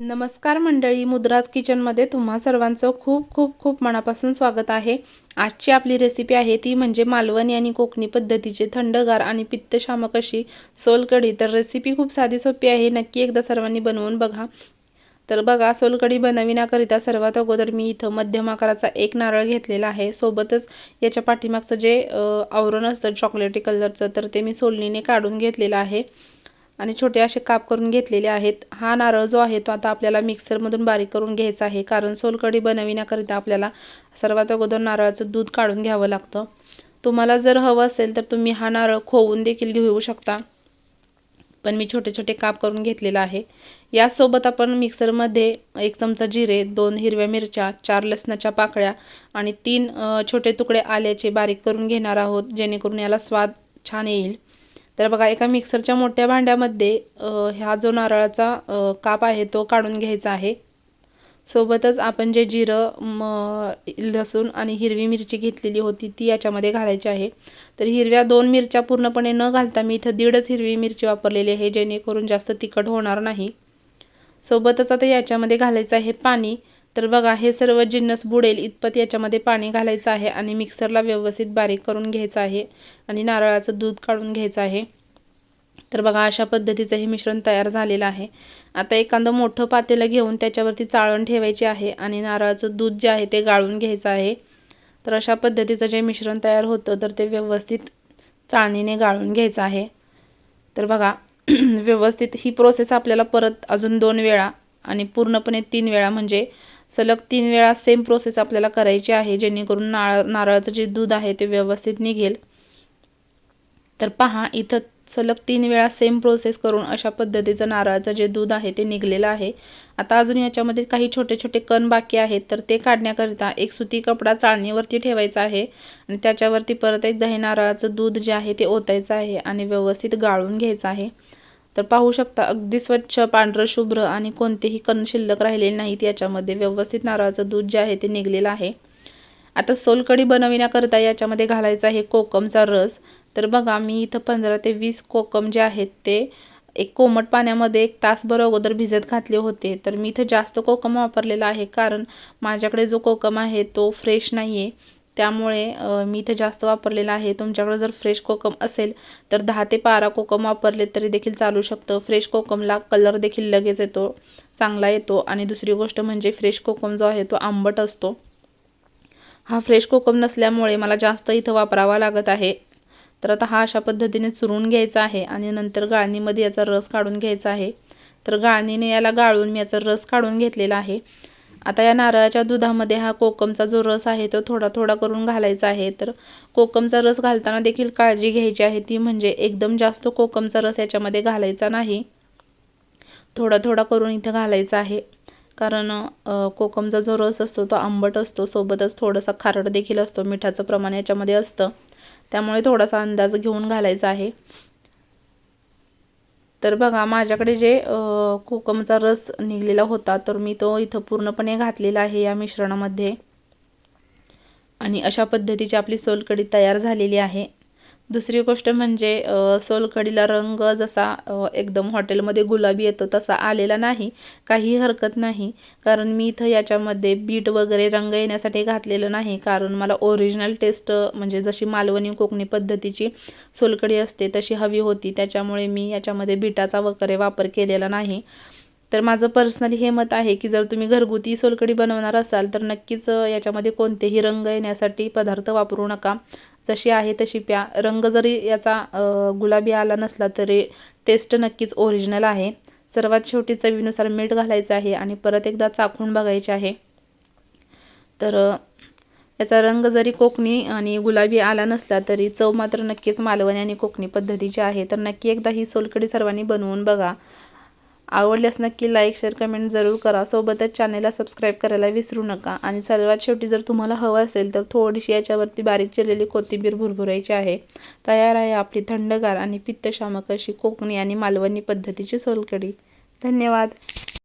नमस्कार मंडळी मुद्राज किचनमध्ये तुम्हा सर्वांचं खूप खूप खूप मनापासून स्वागत आहे. आजची आपली रेसिपी आहे ती म्हणजे मालवणी आणि कोकणी पद्धतीचे थंडगार आणि पित्तशामक अशी सोलकढी. तर रेसिपी खूप साधी सोपी आहे नक्की एकदा सर्वांनी बनवून बघा. तर बघा सोलकढी बनविण्याकरिता सर्वात अगोदर मी इथं मध्यम आकाराचा एक नारळ घेतलेला आहे. सोबतच याच्या पाठीमागचं जे आवरण असतं चॉकलेटी कलरचं तर ते मी सोलणीने काढून घेतलेलं आहे. आणि छोटे असे काप करून घेतलेले आहेत. हा नारळ जो आहे तो आता आपल्याला मिक्सरमधून बारीक करून घ्यायचा आहे. कारण सोलकढी बनविण्याकरिता आपल्याला सर्वात अगोदर नारळाचं दूध काढून घ्यावं लागतं. तुम्हाला जर हवं असेल तर तुम्ही हा नारळ खोवून देखील घेऊ शकता. पण मी छोटे छोटे काप करून घेतलेला आहे. यासोबत आपण मिक्सरमध्ये एक चमचा जिरे दोन हिरव्या मिरच्या चार लसणाच्या पाकळ्या आणि तीन छोटे तुकडे आल्याचे बारीक करून घेणार आहोत जेणेकरून याला स्वाद छान येईल. तर बघा एका मिक्सरच्या मोठ्या भांड्यामध्ये ह्या जो नारळाचा काप आहे तो काढून घ्यायचा आहे. सोबतच आपण जे जिरं म लसूण आणि हिरवी मिरची घेतलेली होती ती याच्यामध्ये घालायची आहे. तर हिरव्या दोन मिरच्या पूर्णपणे न घालता मी इथं दीडच हिरवी मिरची वापरलेली आहे जेणेकरून जास्त तिखट होणार नाही. सोबतच आता याच्यामध्ये घालायचं आहे पाणी. तर बघा हे सर्व जिन्नस बुडेल इतपत याच्यामध्ये पाणी घालायचं आहे आणि मिक्सरला व्यवस्थित बारीक करून घ्यायचं आहे आणि नारळाचं दूध काढून घ्यायचं आहे. तर बघा अशा पद्धतीचं हे मिश्रण तयार झालेलं आहे. आता एखादं मोठं पातेलं घेऊन त्याच्यावरती चाळण ठेवायची आहे आणि नारळाचं दूध जे आहे ते गाळून घ्यायचं आहे. तर अशा पद्धतीचं जे मिश्रण तयार होतं तर ते व्यवस्थित चाळणीने गाळून घ्यायचं आहे. तर बघा व्यवस्थित ही प्रोसेस आपल्याला परत अजून दोन वेळा आणि पूर्णपणे तीन वेळा म्हणजे सलग तीन वेळा सेम प्रोसेस आपल्याला करायची आहे जेणेकरून नाळ नारळाचं जे दूध आहे ते व्यवस्थित निघेल. तर पहा इथं सलग तीन वेळा सेम प्रोसेस करून अशा पद्धतीचं नारळाचं जे दूध आहे ते निघलेलं आहे. आता अजून याच्यामध्ये काही छोटे छोटे कण बाकी आहेत तर ते काढण्याकरिता एक सुती कपडा चाळणीवरती ठेवायचा आहे आणि त्याच्यावरती परत एकदा हे नारळाचं दूध जे आहे ते ओतायचं आहे आणि व्यवस्थित गाळून घ्यायचं आहे. तर पाहू शकता अगदी स्वच्छ पांढरं शुभ्र आणि कोणतेही कण शिल्लक राहिलेले नाहीत याच्यामध्ये. व्यवस्थित नारळाचं दूध जे आहे ते निघलेलं आहे. आता सोलकडी बनविण्याकरता याच्यामध्ये घालायचा आहे कोकमचा रस. तर बघा मी इथं पंधरा ते वीस कोकम जे आहेत ते एक कोमट पाण्यामध्ये एक तासभर अगोदर भिजत घातले होते. तर मी इथं जास्त कोकम वापरलेला आहे कारण माझ्याकडे जो कोकम आहे तो फ्रेश नाही आहे त्यामुळे मी इथे जास्त वापरलेला आहे. तुमच्याकडे जर फ्रेश कोकम असेल तर दहा ते बारा कोकम वापरले तरी देखील चालू शकतं. फ्रेश कोकमला कलर देखील लगेच येतो चांगला येतो. आणि दुसरी गोष्ट म्हणजे फ्रेश कोकम जो आहे तो आंबट असतो. हा फ्रेश कोकम नसल्यामुळे मला जास्त इथं वापरावा लागत आहे. तर आता हा अशा पद्धतीने चुरून घ्यायचा आहे आणि नंतर गाळणीमध्ये याचा रस काढून घ्यायचा आहे. तर गाळणीने याला गाळून मी याचा रस काढून घेतलेला आहे. आता या नारळाच्या दुधामध्ये हा कोकमचा जो रस आहे तो थोडा थोडा करून घालायचा आहे. तर कोकमचा रस घालताना देखील काळजी घ्यायची आहे. ती म्हणजे एकदम जास्त कोकमचा रस याच्यामध्ये घालायचा नाही. थोडा थोडा करून इथं घालायचा आहे. कारण कोकमचा जो रस असतो तो आंबट असतो. सोबतच थोडासा खारट देखील असतो. मिठाचं प्रमाण याच्यामध्ये असतं. त्यामुळे थोडासा अंदाज घेऊन घालायचा आहे. तर बघा माझ्याकडे जे कोकमचा रस निघलेला होता तर मी तो इथं पूर्णपणे घातलेला आहे या मिश्रणामध्ये. आणि अशा पद्धतीची आपली सोलकढी तयार झालेली आहे. दुसरी गोष्ट म्हणजे सोलकडीला रंग जसा एकदम हॉटेलमध्ये गुलाबी येतो तसा आलेला नाही काही हरकत नाही. कारण मी इथं याच्यामध्ये बीट वगैरे रंग येण्यासाठी घातलेलं नाही. कारण मला ओरिजिनल टेस्ट म्हणजे जशी मालवणी कोकणी पद्धतीची सोलकडी असते तशी हवी होती. त्याच्यामुळे मी याच्यामध्ये बीटाचा वगैरे वापर केलेला नाही. तर माझं पर्सनली हे मत आहे की जर तुम्ही घरगुती सोलकडी बनवणार असाल तर नक्कीच याच्यामध्ये कोणतेही रंग येण्यासाठी पदार्थ वापरू नका. जशी आहे तशी प्या. रंग जरी याचा गुलाबी आला नसला तरी टेस्ट नक्कीच ओरिजिनल आहे. सर्वात शेवटी चवीनुसार मीठ घालायचं आहे आणि परत एकदा चाखून बघायचे आहे. तर याचा रंग जरी कोकणी आणि गुलाबी आला नसला तरी चव मात्र नक्कीच मालवणी आणि कोकणी पद्धतीची आहे. तर नक्की एकदा ही सोलकडी सर्वांनी बनवून बघा. आवडल्यास नक्की लाईक शेअर कमेंट जरूर करा. सोबतच चॅनलला सबस्क्राईब करायला विसरू नका. आणि सर्वात शेवटी जर तुम्हाला हवं असेल तर थोडीशी याच्यावरती बारीक चिरलेली कोथिंबीर भुरभुरायची आहे. तयार आहे आपली थंडगार आणि पित्तशामक अशी कोकणी आणि मालवणी पद्धतीची सोलकडी धन्यवाद.